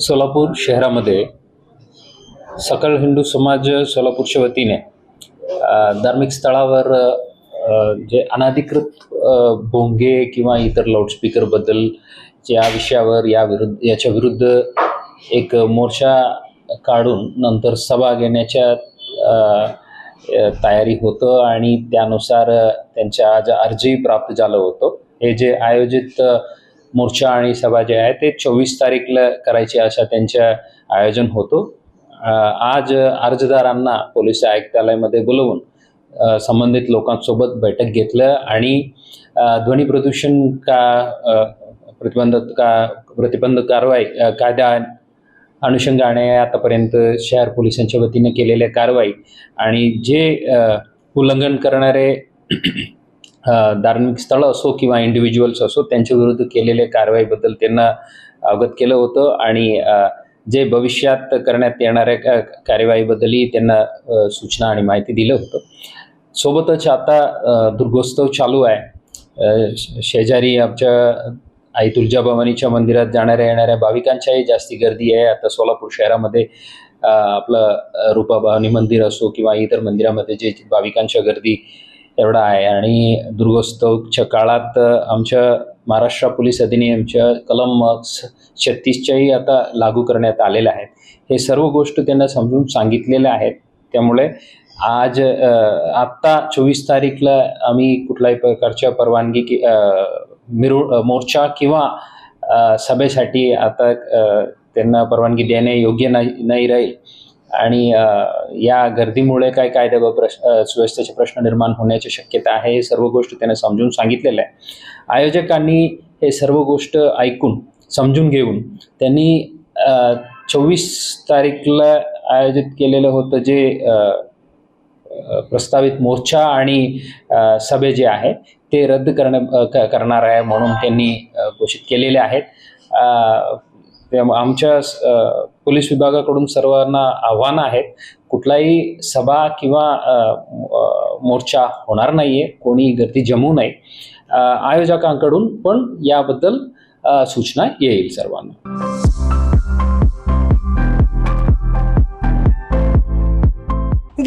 सोलापूर शहरामध्ये सकल हिंदू समाज सोलापूरच्या वतीने धार्मिक स्थळावर जे अनाधिकृत भोंगे किंवा इतर लाऊडस्पीकरबद्दल या विषयावर या विरुद्ध याच्या विरुद्ध एक मोर्चा काढून नंतर सभा घेण्याच्या तयारी होतं आणि त्यानुसार त्यांच्या आज अर्जही प्राप्त झालं होतं हे जे आयोजित मोर्चा आणि सभा जे आहे ते चोवीस तारीखला करायचे अशा त्यांच्या आयोजन होतो. आज अर्जदारांना पोलीस आयुक्तालयामध्ये बोलवून संबंधित लोकांसोबत बैठक घेतलं आणि ध्वनी प्रदूषण का प्रतिबंध प्रतिबंधक का प्रतिबंध कारवाई कायदा अनुषंगाने आतापर्यंत शहर पोलिसांच्या वतीने केलेल्या कारवाई आणि जे उल्लंघन करणारे धार्मिक स्थळं असो किंवा इंडिव्हिज्युअल्स असो त्यांच्या विरुद्ध केलेल्या कारवाईबद्दल त्यांना अवगत केलं होतं आणि जे भविष्यात करण्यात येणाऱ्या का कार्यवाहीबद्दलही त्यांना सूचना आणि माहिती दिलं होतं. सोबतच आता दुर्गोत्सव चालू आहे. श- शेजारी आमच्या आई तुळजाभवानीच्या मंदिरात जाणाऱ्या येणाऱ्या भाविकांच्याही जास्ती गर्दी आहे. आता सोलापूर शहरामध्ये आपलं रूपाभवानी मंदिर असो किंवा इतर मंदिरामध्ये जे भाविकांच्या गर्दी एवढा आहे. आणि दुर्गोत्सवच्या काळात आमच्या महाराष्ट्र पोलीस अधिनियमच्या कलम छत्तीसच्याही आता लागू करण्यात आलेल्या आहेत. हे सर्व गोष्ट त्यांना समजून सांगितलेल्या आहेत. त्यामुळे आज आत्ता चोवीस तारीखला आम्ही कुठल्याही प्रकारच्या परवानगी की मिरु मोर्चा किंवा सभेसाठी आता त्यांना परवानगी देणे योग्य नाही नाही राहील. आणि या गर्दीमुळे काय कायदा व प्रश्न सुव्यवस्थेचे प्रश्न निर्माण होण्याची शक्यता आहे हे सर्व गोष्ट त्याने समजून सांगितलेलं आहे. आयोजकांनी हे सर्व गोष्ट ऐकून समजून घेऊन त्यांनी चोवीस तारीखला आयोजित केलेलं होतं जे प्रस्तावित मोर्चा आणि सभे जे आहे ते रद्द करण्या क- करणार आहे म्हणून त्यांनी घोषित केलेले आहेत. आमच्या पोलीस विभागाकडून सर्वांना आव्हान आहेत. कुठलाही सभा किंवा मोर्चा होणार नाही आहे कोणी गर्दी जमू नये. आयोजकांकडून पण याबद्दल सूचना येईल सर्वांना.